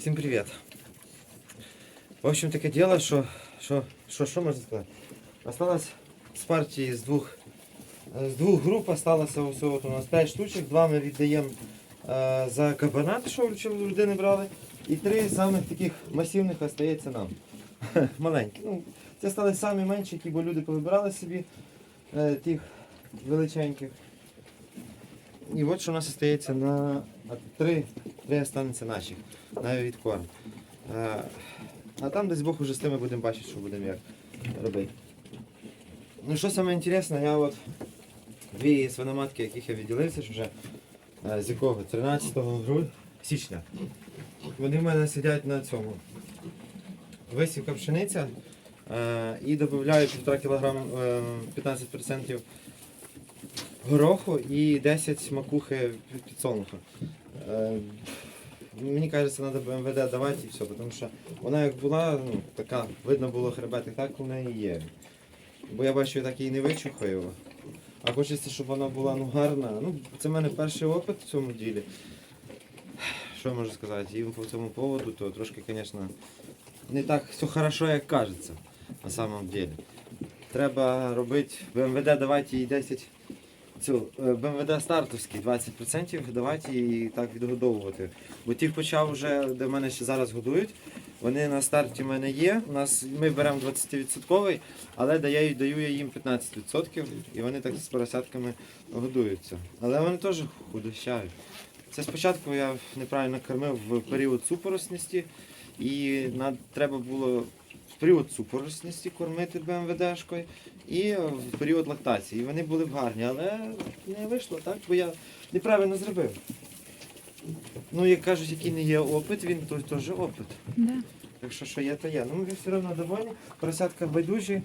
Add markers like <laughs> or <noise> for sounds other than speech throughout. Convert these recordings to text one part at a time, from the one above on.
Всім привіт. В общем, таке діло, що, що, що, що можна сказати? Осталось з партії з двох, е, з двох груп осталося всього у нас 5 штучок, два ми віддаємо е, за кабанати, що в людини брали, і три самих таких масивних остається нам. <laughs> Маленькі. Ну, це стали самі менші, які бо люди повибирали собі е, тих величеньких. І от що у нас остається на три, три останеться наших, навіть від корм. А, а там десь Бог уже з тими будемо бачити, що будемо як робити. Ну що саме інтересне, я от дві свиноматки, яких я відділився вже, е, з якого 13 грудня, січня. Вони в мене сидять на цьому. Висівка пшениця е, і додаю 1,5 кг е, 15% гороху і 10 макухи підсолнуха. Е, Мені кажеться, треба МВД давати і все, тому що вона як була, ну, така, видно було хребет, так у неї є. Бо я бачу, я так її не вичухаю. А хочеться, щоб вона була ну, гарна. Ну, це в мене перший опит в цьому ділі. Що я можу сказати? І по цьому поводу, то трошки, звісно, не так все хорошо, як кажеться на самом деле. Треба робити БМВД, давати їй 10 цю е, БМВД стартовський 20% давати і так відгодовувати. Бо ті почав вже, де в мене ще зараз годують, вони на старті в мене є. У нас, ми беремо 20%, але даю, даю я їм 15%, і вони так з поросятками годуються. Але вони теж худощають. Це спочатку я неправильно кормив в період супоросності, і треба було період супоросності кормити БМВДшкою і в період лактації. І вони були б гарні, але не вийшло так, бо я неправильно зробив. Ну, як кажуть, який не є опит, він той теж опит. Да. Так що є, то є. Ну ми все одно доволі. Поросятка байдужі,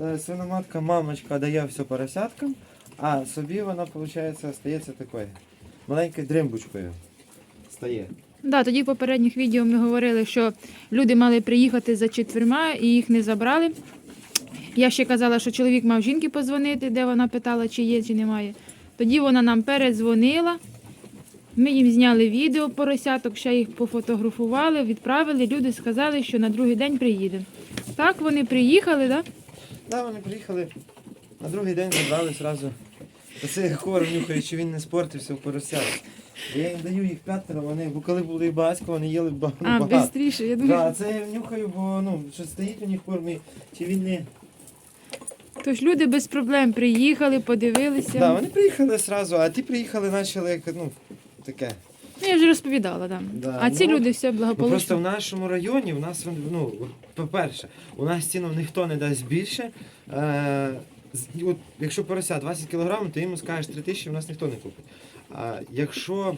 е, свиноматка, мамочка дає все поросяткам, а собі вона, виходить, стається такою маленькою дримбучкою. Стає. Да, тоді в попередніх відео ми говорили, що люди мали приїхати за четверма і їх не забрали. Я ще казала, що чоловік мав жінки позвонити, де вона питала, чи є, чи немає. Тоді вона нам передзвонила. Ми їм зняли відео поросяток, ще їх пофотографували, відправили. Люди сказали, що на другий день приїдемо. Так, вони приїхали, так? Да, вони приїхали на другий день забрали одразу. Це хор нюхає, що він не спортився в поросят. Я їм даю їх п'ятеро, вони, бо коли були батько, вони їли ба- ну, А, багато. швидше, я думаю. Да, це я нюхаю, бо ну, що стоїть у них в формі, чи він не. Тож люди без проблем приїхали, подивилися. Да, вони приїхали одразу, а ті приїхали, почали як, ну, таке. Ну, я вже розповідала, да. Да, а ці ну, люди все Ну, просто благополучно. в нашому районі, в нас, ну, по-перше, у нас ціну ніхто не дасть більше. Е, з- от, якщо порося 20 кг, то йому скажеш 3 тисячі, в нас ніхто не купить. Якщо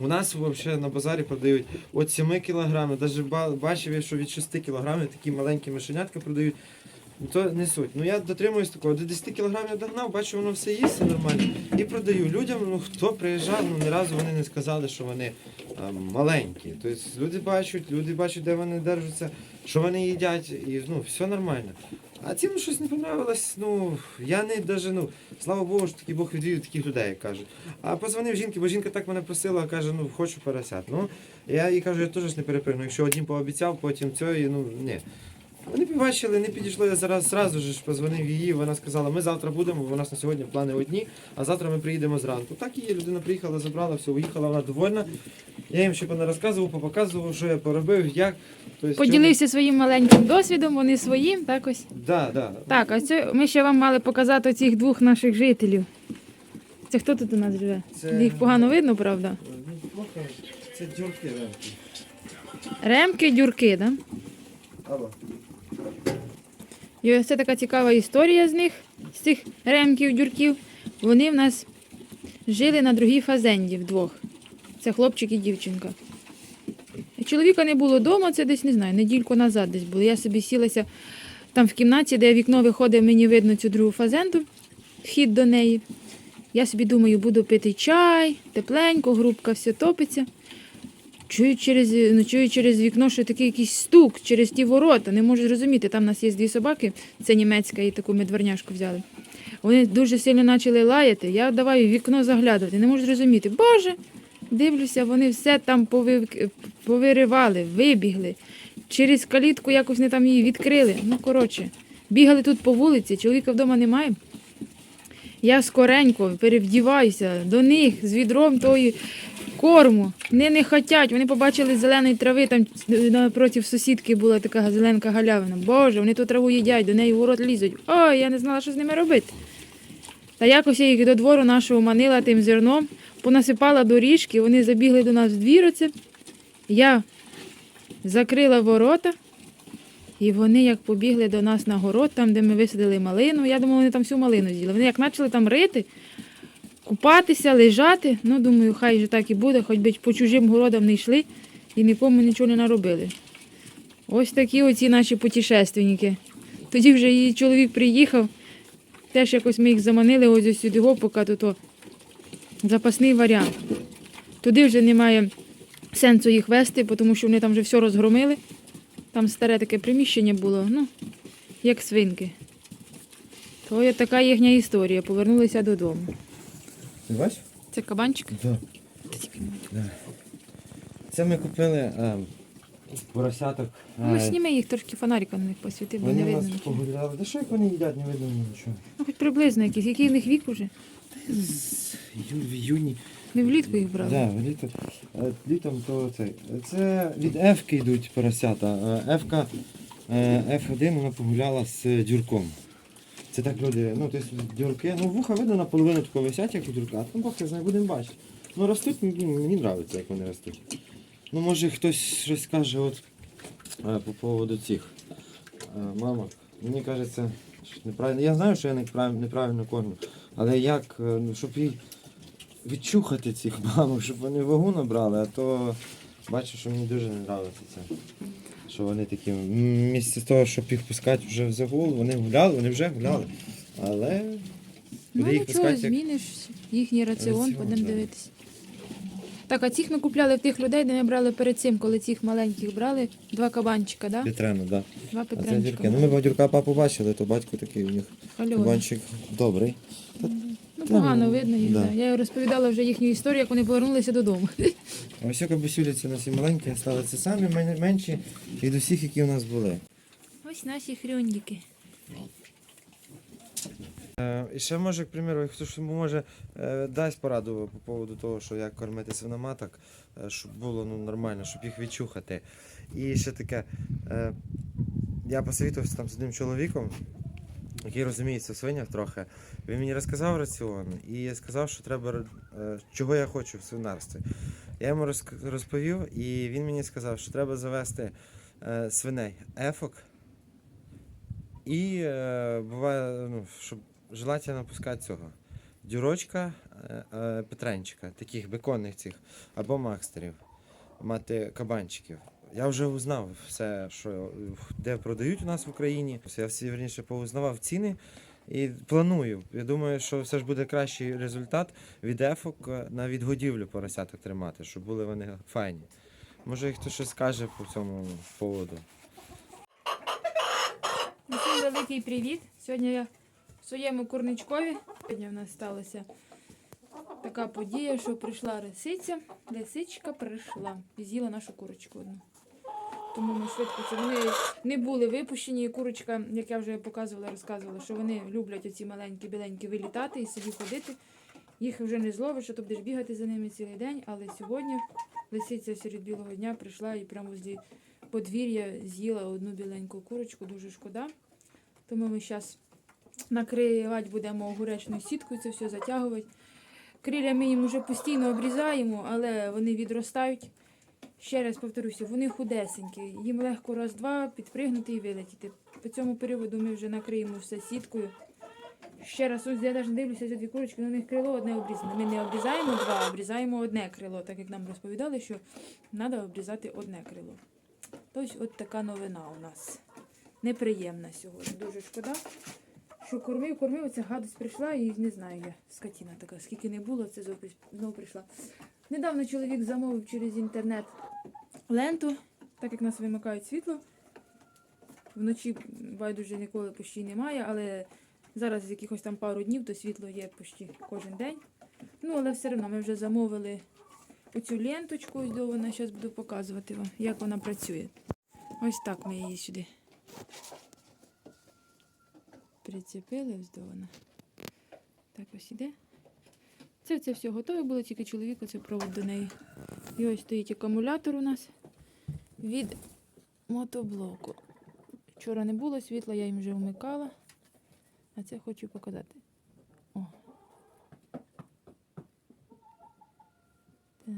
у нас взагалі на базарі продають від 7 кг, навіть бачив я, що від 6 кг такі маленькі мишенятка продають. То не суть. Ну я дотримуюсь такого. До 10 кг я догнав, бачу, воно все є, все нормально. І продаю людям, ну хто приїжджав, ну ні разу вони не сказали, що вони а, маленькі. Тобто люди бачать, люди бачать, де вони держаться, що вони їдять, і ну, все нормально. А цим щось не понравилось, ну, я не даже, ну, слава Богу, що такий Бог відвів таких людей, як кажуть. А позвонив жінки, бо жінка так мене просила, каже, ну, хочу поросят. Ну, я їй кажу, я теж не перепригну. Якщо одним пообіцяв, потім цього, ну, ні. Вони побачили, не підійшло, я зараз зразу ж позвонив її, вона сказала, ми завтра будемо, бо у нас на сьогодні плани одні, а завтра ми приїдемо зранку. Так є, людина приїхала, забрала, все, уїхала, вона довольна. Я їм ще не розказував, попоказував, що я поробив, як. Тобто, Поділився своїм маленьким досвідом, вони своїм, так ось. Да, да. Так, а це ми ще вам мали показати цих двох наших жителів. Це хто тут у нас живе? Це- Їх погано видно, правда? Ну, плохо, Це дюрки ремки. Ремки, дюрки, да? Алло. І ось це така цікава історія з них, з цих ремків, дюрків. Вони в нас жили на другій фазенді вдвох. Це хлопчик і дівчинка. Чоловіка не було вдома, це десь не знаю, недільку назад десь було. Я собі сілася там в кімнаті, де вікно виходить, мені видно цю другу фазенду, вхід до неї. Я собі думаю, буду пити чай, тепленько, грубка все топиться. Чую через, ну, чую через вікно, що такий якийсь стук через ті ворота. Не можу зрозуміти. Там у нас є дві собаки, це німецька і таку медверняшку взяли. Вони дуже сильно почали лаяти. Я давай вікно заглядувати. Не можу зрозуміти. Боже, Дивлюся, вони все там повив... повиривали, вибігли. Через калітку якось не там її відкрили. Ну, коротше, бігали тут по вулиці, чоловіка вдома немає. Я скоренько перевдіваюся до них з відром тої корму. Вони не хотять. Вони побачили зеленої трави, там напроти сусідки була така зеленка галявина. Боже, вони ту траву їдять, до неї в город лізуть. Ой, я не знала, що з ними робити. Та якось я їх до двору нашого манила тим зерном, понасипала доріжки, вони забігли до нас в двір. Я закрила ворота, і вони як побігли до нас на город, там, де ми висадили малину. Я думала, вони там всю малину з'їли. Вони як почали там рити, купатися, лежати. Ну, думаю, хай же так і буде, хоч би по чужим городам не йшли і нікому нічого не наробили. Ось такі оці наші путешественники. Тоді вже її чоловік приїхав. Теж якось ми їх заманили ось сюди, поки тут о, запасний варіант. Туди вже немає сенсу їх вести, тому що вони там вже все розгромили. Там старе таке приміщення було, ну, як свинки. То є така їхня історія. Повернулися додому. Ти бачиш? Це кабанчик? Так. Це ми купили е, поросяток. Ну, Е, сніми їх трошки фонарика на них посвіти, бо вони не нас видно. нічого. погуляли. Да що як вони їдять, не видно нічого. Ну, хоч приблизно якийсь. Який в них вік уже? З ю- в іюні. Ми влітку їх брали. Да, літом, е, літом то цей. Це від Ефки йдуть поросята. Е, Ефка е, F1 вона погуляла з дюрком. Це так люди, ну тобто дюрки, ну вуха видно наполовину тако висять, як у дюрка, там Бог не знає, будемо бачити. Ну ростуть, мені, мені подобається, як вони ростуть. Ну може хтось щось каже от, е, по поводу цих е, мамок. Мені кажеться, що неправильно. Я знаю, що я неправильно, неправильно кормлю, але як, е, ну, щоб їй відчухати цих мамок, щоб вони вагу набрали, а то бачу, що мені дуже не подобається це. Що вони такі, м, вмісто того, щоб їх пускати вже в загул, вони гуляли, вони вже гуляли. Але Ну їх нічого, пускати, як зміниш їхній раціон, Раціон, будемо так. дивитися. Так, а цих ми купляли в тих людей, де ми брали перед цим, коли цих маленьких брали, два кабанчика, да? Петрено, да. Два А це петренчика. дірки. Ну ми бадюрка папу бачили, то батько такий у них Альона. кабанчик добрий. Та, погано ну, видно їх. да. Да. Я розповідала вже їхню історію, як вони повернулися додому. Ось кабусюлі це у нас і маленькі стали. Це самі менші від усіх, які у нас були. Ось наші хрюндіки. Е, І ще може, к примеру, хтось може е, дасть пораду по поводу того, що як кормити свиноматок, е, щоб було ну, нормально, щоб їх відчухати. І ще таке, я посовітувався там з одним чоловіком, який розуміється в свинях трохи. Він мені розказав раціон і сказав, що треба, е, чого я хочу в свинарстві. Я йому розповів, і він мені сказав, що треба завести е, свиней ефок. І е, буває, ну, щоб желательно пускати цього. Дюрочка, Петренчика, таких беконних цих, або макстерів, мати кабанчиків. Я вже узнав все, що де продають у нас в Україні. Я всі верніше поузнавав ціни і планую. Я думаю, що все ж буде кращий результат від ефок е, на відгодівлю поросяток тримати, щоб були вони файні. Може, хтось щось скаже по цьому поводу. Усім великий привіт. Сьогодні я в своєму курничкові. Сьогодні в нас сталася така подія, що прийшла лисиця. Лисичка прийшла і з'їла нашу курочку одну. Тому ми швидко це вони не були випущені. І Курочка, як я вже показувала, розказувала, що вони люблять оці маленькі біленькі вилітати і собі ходити. Їх вже не зловиш, що ти будеш бігати за ними цілий день. Але сьогодні лисиця серед білого дня прийшла і прямо з подвір'я з'їла одну біленьку курочку, дуже шкода. Тому ми зараз накривати будемо огуречною сіткою, це все затягувати. Крилля ми їм вже постійно обрізаємо, але вони відростають. Ще раз повторюся, вони худесенькі, їм легко раз-два підпригнути і вилетіти. По цьому періоду ми вже накриємо все сіткою. Ще раз, ось я навіть дивлюся за дві курочки, на них крило одне обрізане. Ми не обрізаємо два, а обрізаємо одне крило, так як нам розповідали, що треба обрізати одне крило. Ось от така новина у нас. Неприємна сьогодні. Дуже шкода. Що кормив, кормив, оця гадость прийшла і не знаю я, скотіна така, скільки не було, це знову знов прийшла. Недавно чоловік замовив через інтернет ленту, так як нас вимикають світло. Вночі байдуже ніколи почти немає, але зараз з якихось там пару днів то світло є почти кожен день. Ну, але все одно ми вже замовили оцю ленточку, ось до вона зараз буду показувати вам, як вона працює. Ось так ми її сюди прицепили ось. Так ось іде. Це, це все готове було, тільки чоловік оце провод до неї. І ось стоїть акумулятор у нас від мотоблоку. Вчора не було світла, я їм вже вмикала. А це хочу показати. О. Так.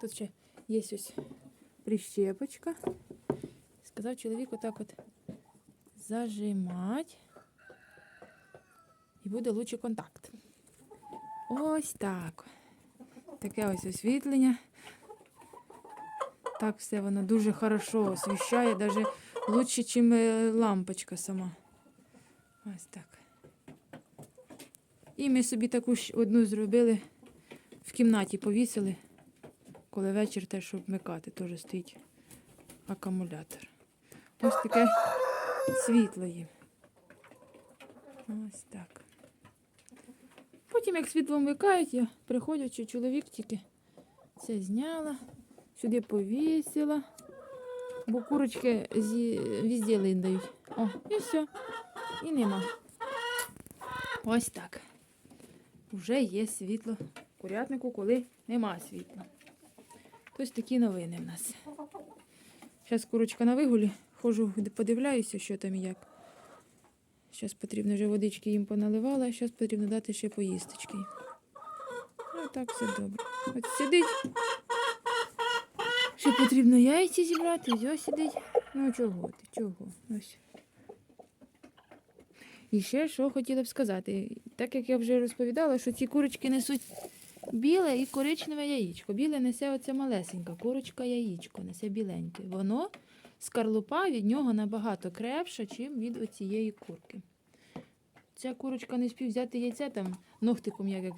Тут ще є ось прищепочка. Сказав чоловік отак от зажимать. Буде лучший контакт. Ось так. Таке ось освітлення. Так все воно дуже хорошо освіщає, навіть лучше, ніж лампочка сама. Ось так. І ми собі таку ж одну зробили, в кімнаті повісили, коли вечір теж щоб вмикати, теж стоїть акумулятор. Ось таке світло є. Ось так. Потім, як світло вмикають, я приходжу, чи чоловік тільки це зняла, сюди повісила, бо курочки зі... везде линдають. О, і все. І нема. Ось так. Вже є світло в курятнику, коли нема світла. Ось такі новини в нас. Зараз курочка на вигулі, ходжу, подивляюся, що там і як. Зараз потрібно вже водички їм поналивала, зараз потрібно дати ще поїсточки. Ну так все добре. От сидить. Ще потрібно яйці зібрати, ось сидить. Ну чого ти, чого? Ось. І ще що хотіла б сказати. Так як я вже розповідала, що ці курочки несуть біле і коричневе яєчко. Біле несе оця малесенька, курочка яєчко, несе біленьке. Воно, скарлупа від нього набагато крепша, ніж від оцієї курки. Ця курочка не спів взяти яйця, там ногтиком як, як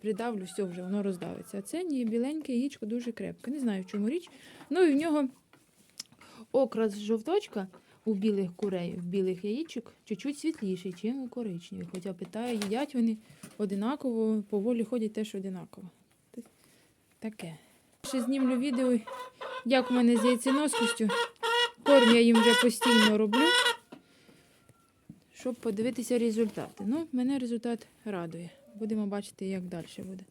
придавлю, все вже воно роздавиться. А це ні, біленьке яєчко дуже крепке. Не знаю, в чому річ. Ну і в нього окрас жовточка у білих курей, в білих яєчок чуть-чуть світліший, ніж у коричневих. Хоча питаю, їдять вони одинаково, поволі ходять теж одинаково. Таке. Ще знімлю відео, як у мене з яйценоскістю. Корм я їм вже постійно роблю, щоб подивитися результати. Ну, мене результат радує. Будемо бачити, як далі буде.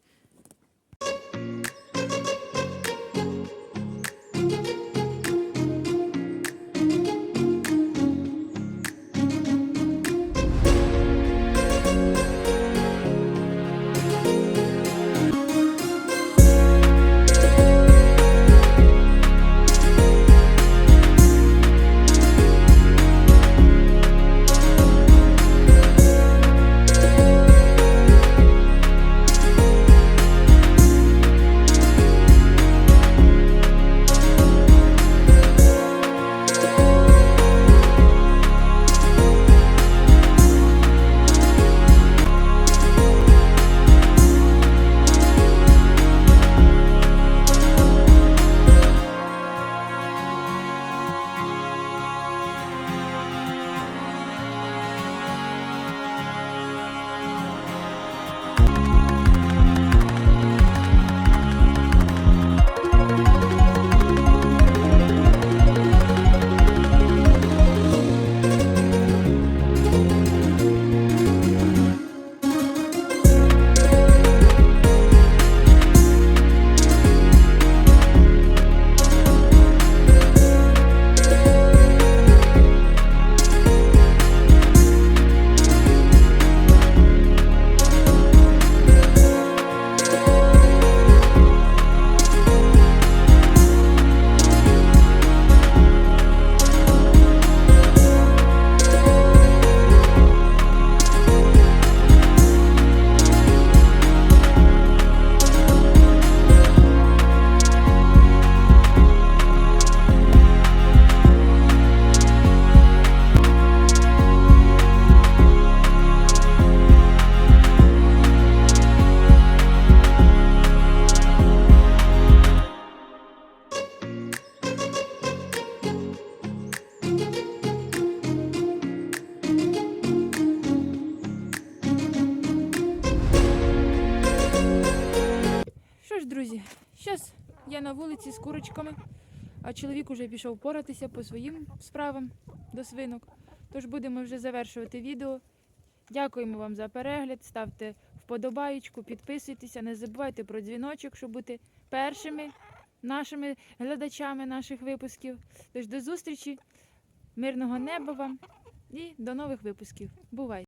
Я на вулиці з курочками, а чоловік уже пішов поратися по своїм справам до свинок. Тож будемо вже завершувати відео. Дякуємо вам за перегляд. Ставте вподобаєчку, підписуйтеся, не забувайте про дзвіночок, щоб бути першими нашими глядачами наших випусків. Тож до зустрічі, мирного неба вам і до нових випусків. Бувайте!